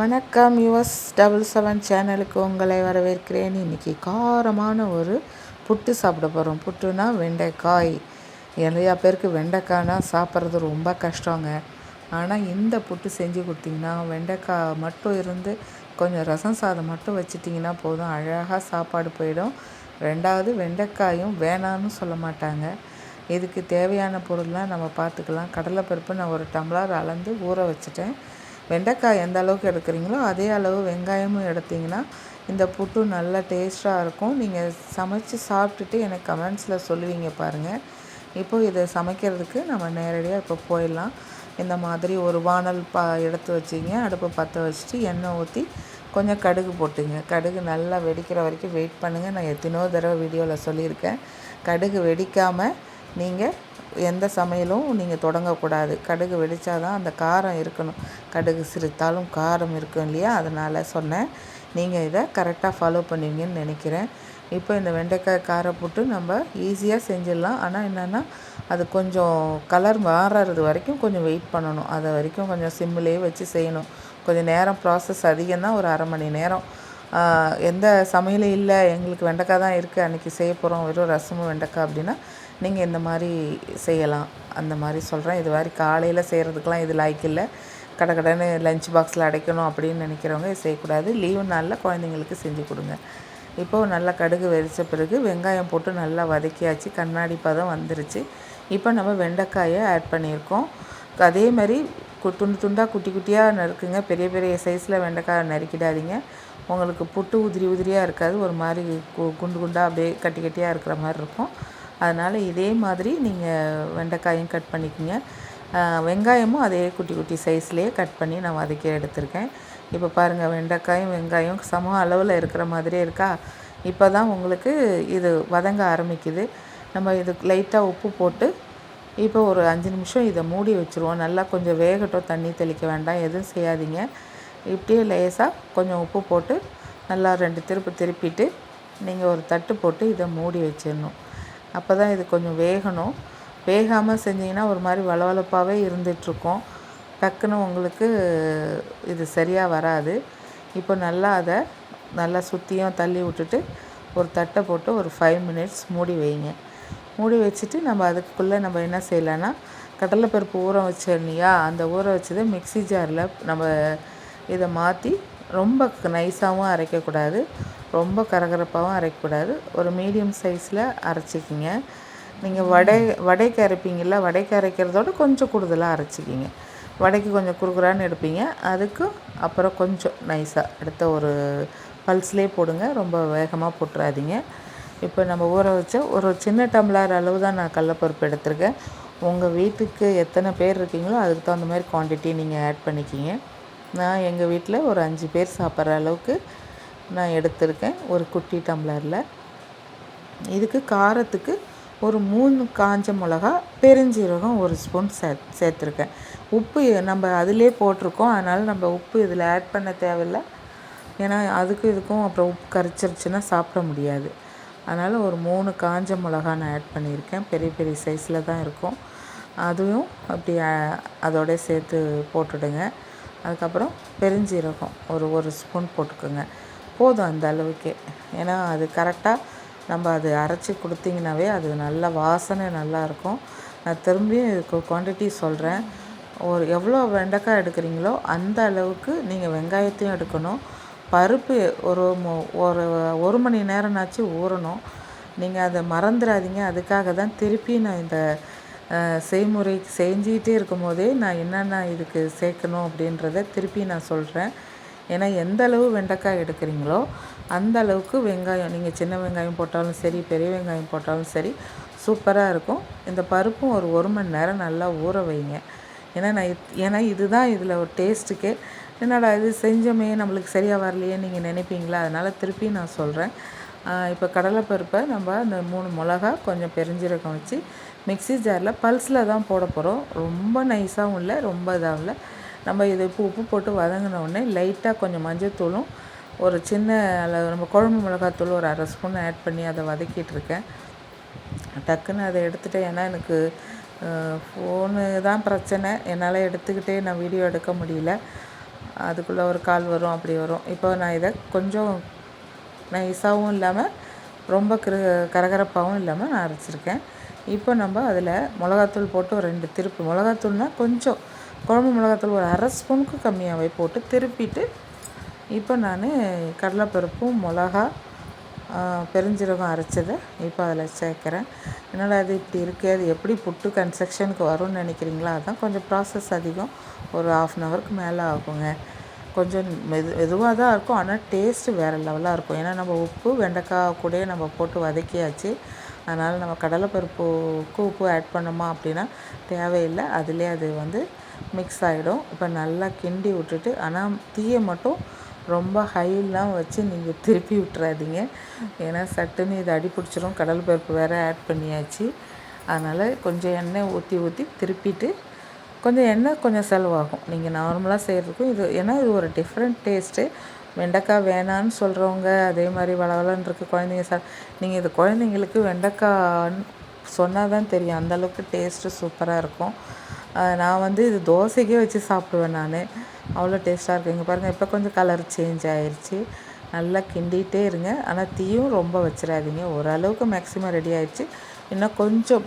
வணக்கம் US double seven சேனலுக்கு உங்களை வரவேற்கிறேன். இன்றைக்கி காரமான ஒரு புட்டு சாப்பிட போகிறோம் புட்டுனா வெண்டைக்காய். நிறையா பேருக்கு வெண்டைக்காய்னா சாப்பிட்றது ரொம்ப கஷ்டங்க. ஆனால் இந்த புட்டு செஞ்சு கொடுத்தீங்கன்னா வெண்டைக்காய் மட்டும் இருந்து கொஞ்சம் ரசம் சாதம் மட்டும் வச்சிட்டிங்கன்னா போதும். அழகாக சாப்பாடு போயிடும். ரெண்டாவது வெண்டைக்காயும் வேணான்னு சொல்ல மாட்டாங்க. இதுக்கு தேவையான பொருள்லாம் நம்ம பார்த்துக்கலாம். கடலைப்பருப்பு நான் ஒரு டம்ளர் அளந்து ஊற வச்சுட்டேன். வெண்டைக்காய் எந்த அளவுக்கு எடுக்கிறீங்களோ அதே அளவு வெங்காயமும் எடுத்திங்கன்னா இந்த புட்டு நல்லா டேஸ்ட்டாக இருக்கும். நீங்கள் சமைச்சு சாப்பிட்டுட்டு எனக்கு கமெண்ட்ஸில் சொல்லுவீங்க பாருங்கள் இப்போது இதை சமைக்கிறதுக்கு நம்ம நேரடியாக இப்போ போயிடலாம். இந்த மாதிரி ஒரு வானல் பா எடுத்து வச்சிங்க. அடுப்பை பற்ற வச்சுட்டு எண்ணெய் ஊற்றி கொஞ்சம் கடுகு போட்டுங்க. கடுகு நல்லா வெடிக்கிற வரைக்கும் வெயிட் பண்ணுங்கள் நான் எத்தனையோ தடவை வீடியோவில் சொல்லியிருக்கேன். கடுகு வெடிக்காமல் நீங்கள் எந்த சமையலும் நீங்கள் தொடங்கக்கூடாது. கடுகு வெடித்தா தான் அந்த காரம் இருக்கணும். கடுகு சிரித்தாலும் காரம் இருக்கும் இல்லையா? அதனால் சொன்னேன். நீங்கள் இதை கரெக்டாக ஃபாலோ பண்ணுவீங்கன்னு நினைக்கிறேன். இப்போ இந்த வெண்டைக்காய் காரை போட்டு நம்ம ஈஸியாக செஞ்சிடலாம். ஆனால் என்னென்னா அது கொஞ்சம் கலர் மாறுறது வரைக்கும் கொஞ்சம் வெயிட் பண்ணணும். அதை வரைக்கும் கொஞ்சம் சிம்மிலே வச்சு செய்யணும். கொஞ்சம் நேரம் ப்ராசஸ் அதிகம் தான் ஒரு அரை மணி நேரம். எந்த சமையலும் இல்லை. எங்களுக்கு வெண்டைக்காய் தான் இருக்குது அன்றைக்கி செய்ய போகிறோம் வெறும் ரசமும் வெண்டைக்காய் அப்படின்னா நீங்கள் இந்த மாதிரி செய்யலாம் அந்த மாதிரி சொல்கிறேன். இது மாதிரி காலையில் செய்கிறதுக்கெலாம் இது லாய்க்கு இல்லை. கடை கடைன்னு லஞ்ச் பாக்ஸில் அடைக்கணும் அப்படின்னு நினைக்கிறவங்க இது செய்யக்கூடாது. லீவு நாளில் குழந்தைங்களுக்கு செஞ்சு கொடுங்க. இப்போது நல்லா கடுகு வெடித்த பிறகு வெங்காயம் போட்டு நல்லா வதக்கியாச்சு. கண்ணாடி பதம் வந்துருச்சு. இப்போ நம்ம வெண்டைக்காயை ஆட் பண்ணியிருக்கோம். அதே மாதிரி துண்டு துண்டாக குட்டி குட்டியாக நறுக்குங்க. பெரிய பெரிய சைஸில் வெண்டைக்காய் நறுக்கிடாதீங்க. உங்களுக்கு புட்டு உதிரி உதிரியாக இருக்காது. ஒரு மாதிரி கு குண்டு குண்டாக அப்படியே கட்டி கட்டியாக இருக்கிற மாதிரி இருக்கும். அதனால் இதே மாதிரி நீங்கள் வெண்டைக்காயும் கட் பண்ணிக்கோங்க. வெங்காயமும் அதே குட்டி குட்டி சைஸ்லேயே கட் பண்ணி நான் வதக்கி எடுத்திருக்கேன். இப்போ பாருங்கள் வெண்டைக்காயும் வெங்காயம் சம அளவில் இருக்கிற மாதிரியே இருக்கா? இப்போ தான் உங்களுக்கு இது வதங்க ஆரம்பிக்குது. நம்ம இது லைட்டாக உப்பு போட்டு இப்போ ஒரு அஞ்சு நிமிஷம் இதை மூடி வச்சுருவோம். நல்லா கொஞ்சம் வேகட்டும் தண்ணி தெளிக்க வேண்டாம் எதுவும் செய்யாதீங்க. இப்படியே லேசாக கொஞ்சம் உப்பு போட்டு நல்லா ரெண்டு திருப்பு திருப்பிட்டு நீங்கள் ஒரு தட்டு போட்டு இதை மூடி வச்சிடணும் அப்போ தான் இது கொஞ்சம் வேகணும். வேகாமல் செஞ்சிங்கன்னா ஒரு மாதிரி வளவளப்பாகவே இருந்துகிட்ருக்கும் டக்குன்னு உங்களுக்கு இது சரியாக வராது. இப்போ நல்லா அதை நல்லா சுற்றியும் தள்ளி விட்டுட்டு ஒரு தட்டை போட்டு ஒரு ஃபைவ் மினிட்ஸ் மூடி வைங்க. மூடி வச்சுட்டு நம்ம அதுக்குள்ளே நம்ம என்ன செய்யலான்னா கடலைப்பருப்பு ஊற வச்சோம் இல்லையா அந்த ஊற வச்சதை மிக்சி ஜாரில் நம்ம இதை மாற்றி ரொம்ப நைஸாகவும் அரைக்கக்கூடாது. ரொம்ப கரகரப்பாகவும் அரைக்கக்கூடாது. ஒரு மீடியம் சைஸில் அரைச்சிக்கிங்க. நீங்கள் வடை வடைக்கு அரைப்பீங்கள வடைக்கு அரைக்கிறதோட கொஞ்சம் கூடுதலாக அரைச்சிக்கிங்க. வடைக்கு கொஞ்சம் குறுகுறான்னு எடுப்பீங்க. அதுக்கு அப்புறம் கொஞ்சம் நைஸாக எடுத்த ஒரு பல்ஸ்லேயே போடுங்க. ரொம்ப வேகமாக போட்டுறாதீங்க. இப்போ நம்ம ஊற வச்ச ஒரு சின்ன டம்ளர் அளவு தான் நான் கடலப்பருப்பு எடுத்திருக்கேன். உங்கள் வீட்டுக்கு எத்தனை பேர் இருக்கீங்களோ அதுக்கு தகுந்த மாதிரி குவான்டிட்டி நீங்கள் ஆட் பண்ணிக்கிங்க. நான் எங்கள் வீட்டில் ஒரு அஞ்சு பேர் சாப்பிட்ற அளவுக்கு நான் எடுத்திருக்கேன் ஒரு குட்டி டம்ளரில். இதுக்கு காரத்துக்கு ஒரு மூணு காஞ்ச மிளகா பெருஞ்சீரகம் ஒரு ஸ்பூன் சே சேர்த்துருக்கேன். உப்பு நம்ம அதிலே போட்டிருக்கோம். அதனால் நம்ம உப்பு இதில் ஆட் பண்ண தேவையில்லை. ஏன்னா அதுக்கும் இதுக்கும் அப்புறம் உப்பு கரைச்சிருச்சுன்னா சாப்பிட முடியாது. அதனால் ஒரு மூணு காஞ்ச மிளகா நான் ஆட் பண்ணியிருக்கேன். பெரிய பெரிய சைஸில் தான் இருக்கும். அதுவும் அப்படி அதோட சேர்த்து போட்டுடுங்க. அதுக்கப்புறம் பெருஞ்சீரகம் ஒரு ஒரு ஸ்பூன் போட்டுக்கோங்க. போதும் அந்த அளவுக்கே. ஏன்னா அது கரெக்டாக நம்ம அது அரைச்சி கொடுத்தீங்கனாவே அது நல்ல வாசனை நல்லாயிருக்கும் நான் திரும்பியும் இதுக்கு குவான்டிட்டி சொல்கிறேன் ஒரு எவ்வளோ வெண்டைக்காய் எடுக்கிறீங்களோ அந்த அளவுக்கு நீங்கள் வெங்காயத்தையும் எடுக்கணும். பருப்பு ஒரு ஒரு ஒரு மணி நேரம்னாச்சும் ஊறணும். நீங்கள் அதை மறந்துடாதீங்க. அதுக்காக தான் திருப்பி நான் இந்த செய்முறை செஞ்சிக்கிட்டே இருக்கும் போதே நான் என்னென்ன இதுக்கு சேர்க்கணும் அப்படின்றத திருப்பி நான் சொல்கிறேன் ஏன்னா எந்த அளவு வெண்டைக்காய் எடுக்கிறீங்களோ அந்த அளவுக்கு வெங்காயம் நீங்கள் சின்ன வெங்காயம் போட்டாலும் சரி பெரிய வெங்காயம் போட்டாலும் சரி சூப்பராக இருக்கும். இந்த பருப்பும் ஒரு ஒரு மணி நேரம் நல்லா ஊற வைங்க. ஏன்னா நான் ஏன்னா இதுதான் இதில் ஒரு டேஸ்ட்டுக்கே. என்னடா இது செஞ்சோமே நம்மளுக்கு சரியாக வரலையே நீங்கள் நினைப்பீங்களா? அதனால் திருப்பி நான் சொல்கிறேன் இப்போ கடலைப்பருப்பை நம்ம அந்த மூணு மிளகா கொஞ்சம் பெருஞ்சீரகம் வச்சு மிக்சி ஜாரில் பல்ஸில் தான் போட போகிறோம் ரொம்ப நைஸாகவும் இல்லை ரொம்ப இதாகவும் இல்லை. நம்ம இது இப்போ உப்பு போட்டு வதங்கின உடனே லைட்டாக கொஞ்சம் மஞ்சத்தூளும் ஒரு சின்ன அளவு நம்ம குழம்பு மிளகாத்தூள் ஒரு அரை ஸ்பூன் ஆட் பண்ணி அதை வதக்கிட்டு இருக்கேன். டக்குன்னு அதை எடுத்துகிட்டேன் ஏன்னா எனக்கு ஃபோனு தான் பிரச்சனை. என்னால் எடுத்துக்கிட்டே நான் வீடியோ எடுக்க முடியல. அதுக்குள்ளே ஒரு கால் வரும் அப்படி வரும். இப்போ நான் இதை கொஞ்சம் நைஸாகவும் இல்லாமல் ரொம்ப கிரு கரகரப்பாகவும் இல்லாமல் நான் அரைச்சிருக்கேன். இப்போ நம்ம அதில் மிளகாத்தூள் போட்டு ஒரு ரெண்டு திருப்பு. மிளகாத்தூள்னால் கொஞ்சம் குழம்பு மிளகாத்தூள் ஒரு அரை ஸ்பூனுக்கு கம்மியாகவே போட்டு திருப்பிட்டு இப்போ நான் கடலைப்பருப்பும் மிளகா பெருஞ்சீரகம் அரைச்சதை இப்போ அதில் சேர்க்குறேன். என்னால் அது இப்படி இருக்குது அது எப்படி புட்டு கன்ஸ்ட்ரக்ஷனுக்கு வரும்னு நினைக்கிறீங்களா அதான் கொஞ்சம் ப்ராசஸ் அதிகம். ஒரு ஆஃப் அன் ஹவருக்கு மேலே ஆகுங்க. கொஞ்சம் மெது மெதுவாக தான் இருக்கும் ஆனால் டேஸ்ட்டு வேறு லெவலாக இருக்கும். ஏன்னா நம்ம உப்பு வெண்டைக்காய் கூடயே நம்ம போட்டு வதக்கியாச்சு. அதனால் நம்ம கடலைப்பருப்புக்கு உப்பு ஆட் பண்ணோமா அப்படின்னா தேவையில்லை. அதிலே அது வந்து மிக்ஸ் ஆகிடும் இப்போ நல்லா கிண்டி விட்டுட்டு ஆனால் தீயை மட்டும் ரொம்ப ஹைலாம் வச்சு நீங்கள் திருப்பி விட்டுறாதீங்க. ஏன்னா சட்டுன்னு இது அடி பிடிச்சிரும் கடல் பருப்பு வேறு ஆட் பண்ணியாச்சு. அதனால் கொஞ்சம் எண்ணெய் ஊற்றி ஊற்றி திருப்பிட்டு கொஞ்சம் எண்ணெய் கொஞ்சம் செலவாகும். நீங்கள் நார்மலாக செய்கிறதுக்கும் இது ஏன்னா இது ஒரு டிஃப்ரெண்ட் டேஸ்ட்டு வெண்டைக்காய் வேணான்னு சொல்கிறவங்க அதே மாதிரி வளவலன்னு இருக்குது குழந்தைங்க சார் நீங்கள் இது குழந்தைங்களுக்கு வெண்டைக்கான்னு சொன்னால் தான் தெரியும் அந்தளவுக்கு டேஸ்ட்டு சூப்பராக இருக்கும். நான் வந்து இது தோசைக்கே வச்சு சாப்பிடுவேன் நான். அவ்வளோ டேஸ்ட்டாக இருக்கும். இங்கே பாருங்கள் இப்போ கொஞ்சம் கலர் சேஞ்ச் ஆயிடுச்சு நல்லா கிண்டிகிட்டே இருங்க. ஆனால் தீயும் ரொம்ப வச்சிடாதீங்க. ஓரளவுக்கு மேக்ஸிமம் ரெடி ஆயிடுச்சு இன்னும் கொஞ்சம்